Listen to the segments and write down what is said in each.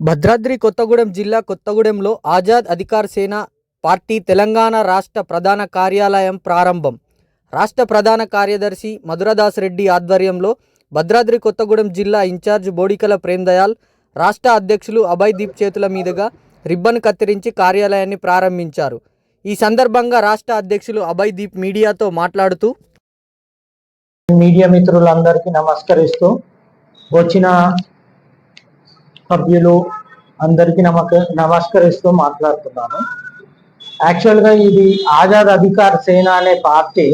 భద్రాద్రి కొత్తగూడెం జిల్లా కొత్తగూడెంలో ఆజాద్ అధికార్ సేన పార్టీ తెలంగాణ రాష్ట్ర ప్రధాన కార్యాలయం ప్రారంభం. రాష్ట్ర ప్రధాన కార్యదర్శి మధురదాస్ రెడ్డి ఆధ్వర్యంలో భద్రాద్రి కొత్తగూడెం జిల్లా ఇన్ఛార్జ్ బోడికల ప్రేమ్దయాల్ రాష్ట్ర అధ్యక్షులు అభయ్ దీప్ చేతుల మీదుగా రిబ్బన్ కత్తిరించి కార్యాలయాన్ని ప్రారంభించారు. ఈ సందర్భంగా రాష్ట్ర అధ్యక్షులు అభయ్ దీప్ మీడియాతో మాట్లాడుతూ మీడియా మిత్రులందరికీ నమస్కరిస్తూ వచ్చిన సభ్యులు అందరికీ నమక నమస్కరిస్తూ మాట్లాడుతున్నాను. యాక్చువల్గా ఇది ఆజాద్ అధికార్ సేన అనే పార్టీ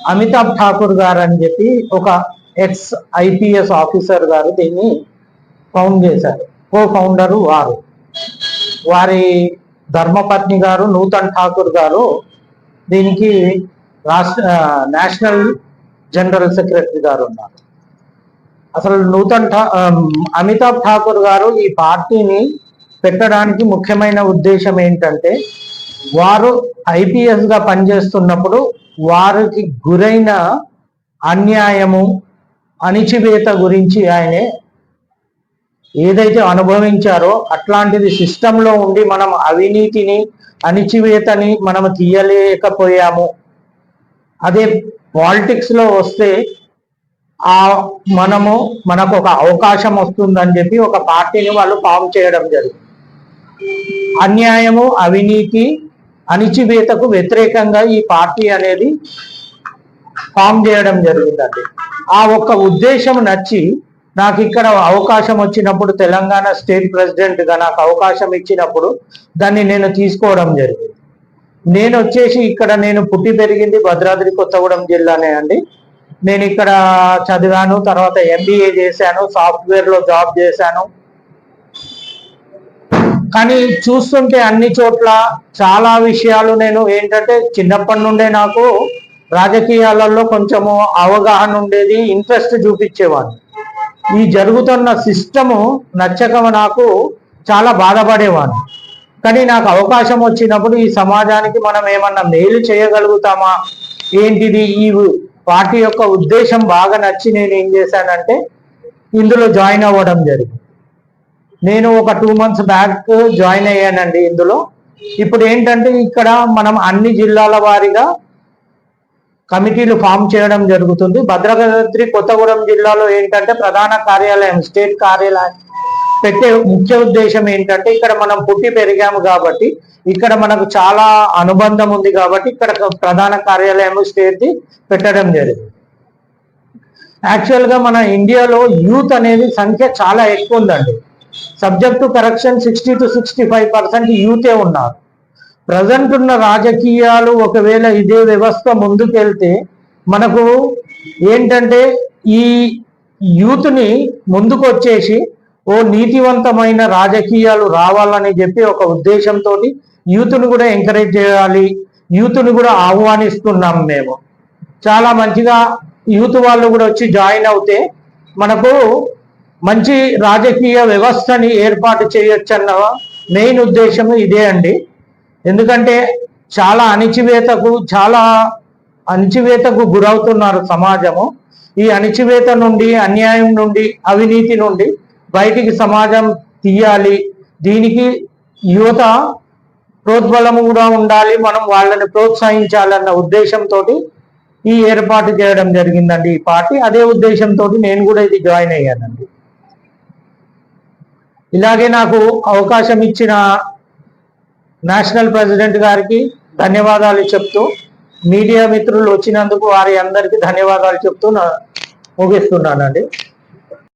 అమితాబ్ ఠాకూర్ గారు అని చెప్పి ఒక ఎక్స్ ఐపీఎస్ ఆఫీసర్ గారు దీన్ని ఫౌండ్ చేశారు. కో ఫౌండరు వారు. వారి ధర్మపత్ని గారు నూతన్ ఠాకూర్ గారు దీనికి రాష్ట్ర నేషనల్ జనరల్ సెక్రటరీ గారు ఉన్నారు. అసలు నూతన్ ఠా అమితాబ్ ఠాకూర్ గారు ఈ పార్టీని పెట్టడానికి ముఖ్యమైన ఉద్దేశం ఏంటంటే వారు ఐపీఎస్గా పనిచేస్తున్నప్పుడు వారికి గురైన అన్యాయము అణిచివేత గురించి ఆయనే ఏదైతే అనుభవించారో అట్లాంటిది సిస్టంలో ఉండి మనం అవినీతిని అణిచివేతని మనం తీయలేకపోయాము. అదే పాలిటిక్స్లో వస్తే ఆ మనము మనకు ఒక అవకాశం వస్తుందని చెప్పి ఒక పార్టీని వాళ్ళు ఫామ్ చేయడం జరిగింది. అన్యాయము అవినీతి అణిచివేతకు వ్యతిరేకంగా ఈ పార్టీ అనేది ఫామ్ చేయడం జరిగిందండి. ఆ ఒక్క ఉద్దేశం నచ్చి నాకు ఇక్కడ అవకాశం వచ్చినప్పుడు తెలంగాణ స్టేట్ ప్రెసిడెంట్గా నాకు అవకాశం ఇచ్చినప్పుడు దాన్ని నేను తీసుకోవడం జరిగింది. నేను వచ్చేసి ఇక్కడ నేను పుట్టి పెరిగింది భద్రాద్రి కొత్తగూడెం జిల్లానే అండి. నేను ఇక్కడ చదివాను తర్వాత ఎంబీఏ చేశాను సాఫ్ట్వేర్లో జాబ్ చేశాను. కానీ చూస్తుంటే అన్ని చోట్ల చాలా విషయాలు నేను ఏంటంటే చిన్నప్పటి నుండే నాకు రాజకీయాలలో కొంచెము అవగాహన ఉండేది ఇంట్రెస్ట్ చూపించేవాడిని. ఈ జరుగుతున్న సిస్టము నచ్చక నాకు చాలా బాధపడేవాడిని. కానీ నాకు అవకాశం వచ్చినప్పుడు ఈ సమాజానికి మనం ఏమన్నా మేలు చేయగలుగుతామా? ఏంటిది ఈ పార్టీ యొక్క ఉద్దేశం బాగా నచ్చి నేను ఏం చేశానంటే ఇందులో జాయిన్ అవ్వడం జరిగింది. నేను ఒక టూ మంత్స్ బ్యాక్ జాయిన్ అయ్యానండి ఇందులో. ఇప్పుడు ఏంటంటే ఇక్కడ మనం అన్ని జిల్లాల వారీగా కమిటీలు ఫామ్ చేయడం జరుగుతుంది. భద్రాద్రి కొత్తగూడెం జిల్లాలో ఏంటంటే ప్రధాన కార్యాలయం స్టేట్ కార్యాలయం. పెట్టే ముఖ్య ఉద్దేశం ఏంటంటే ఇక్కడ మనం పుట్టి పెరిగాము కాబట్టి ఇక్కడ మనకు చాలా అనుబంధం ఉంది కాబట్టి ఇక్కడ ప్రధాన కార్యాలయం స్టేట్ పెట్టడం జరిగింది. యాక్చువల్గా మన ఇండియాలో యూత్ అనేది సంఖ్య చాలా ఎక్కువ ఉందండి. Subject correction sixty two sixty five percent యూతే ఉన్నారు. ప్రజెంట్ ఉన్న రాజకీయాలు ఒకవేళ ఇదే వ్యవస్థ ముందుకెళ్తే మనకు ఏంటంటే ఈ యూత్ని ముందుకు వచ్చేసి ఓ నీతివంతమైన రాజకీయాలు రావాలని చెప్పి ఒక ఉద్దేశంతో యూత్ను కూడా ఎంకరేజ్ చేయాలి. యూత్ను కూడా ఆహ్వానిస్తున్నాం మేము. చాలా మంచిగా యూత్ వాళ్ళు కూడా వచ్చి జాయిన్ అవుతే మనకు మంచి రాజకీయ వ్యవస్థని ఏర్పాటు చేయొచ్చన్న మెయిన్ ఉద్దేశం ఇదే అండి. ఎందుకంటే చాలా అణిచివేతకు చాలా అణిచివేతకు గురవుతున్నారు సమాజము. ఈ అణిచివేత నుండి అన్యాయం నుండి అవినీతి నుండి బయటికి సమాజం తీయాలి. దీనికి యువత ప్రోద్బలం కూడా ఉండాలి. మనం వాళ్ళని ప్రోత్సహించాలన్న ఉద్దేశంతో ఈ ఏర్పాటు చేయడం జరిగిందండి ఈ పార్టీ. అదే ఉద్దేశంతో నేను కూడా ఇది జాయిన్ అయ్యానండి. ఇలాగే నాకు అవకాశం ఇచ్చిన నేషనల్ ప్రెసిడెంట్ గారికి ధన్యవాదాలు చెప్తూ మీడియా మిత్రులు వచ్చినందుకు వారి అందరికీ ధన్యవాదాలు చెప్తూ నా- ముగిస్తున్నానండి.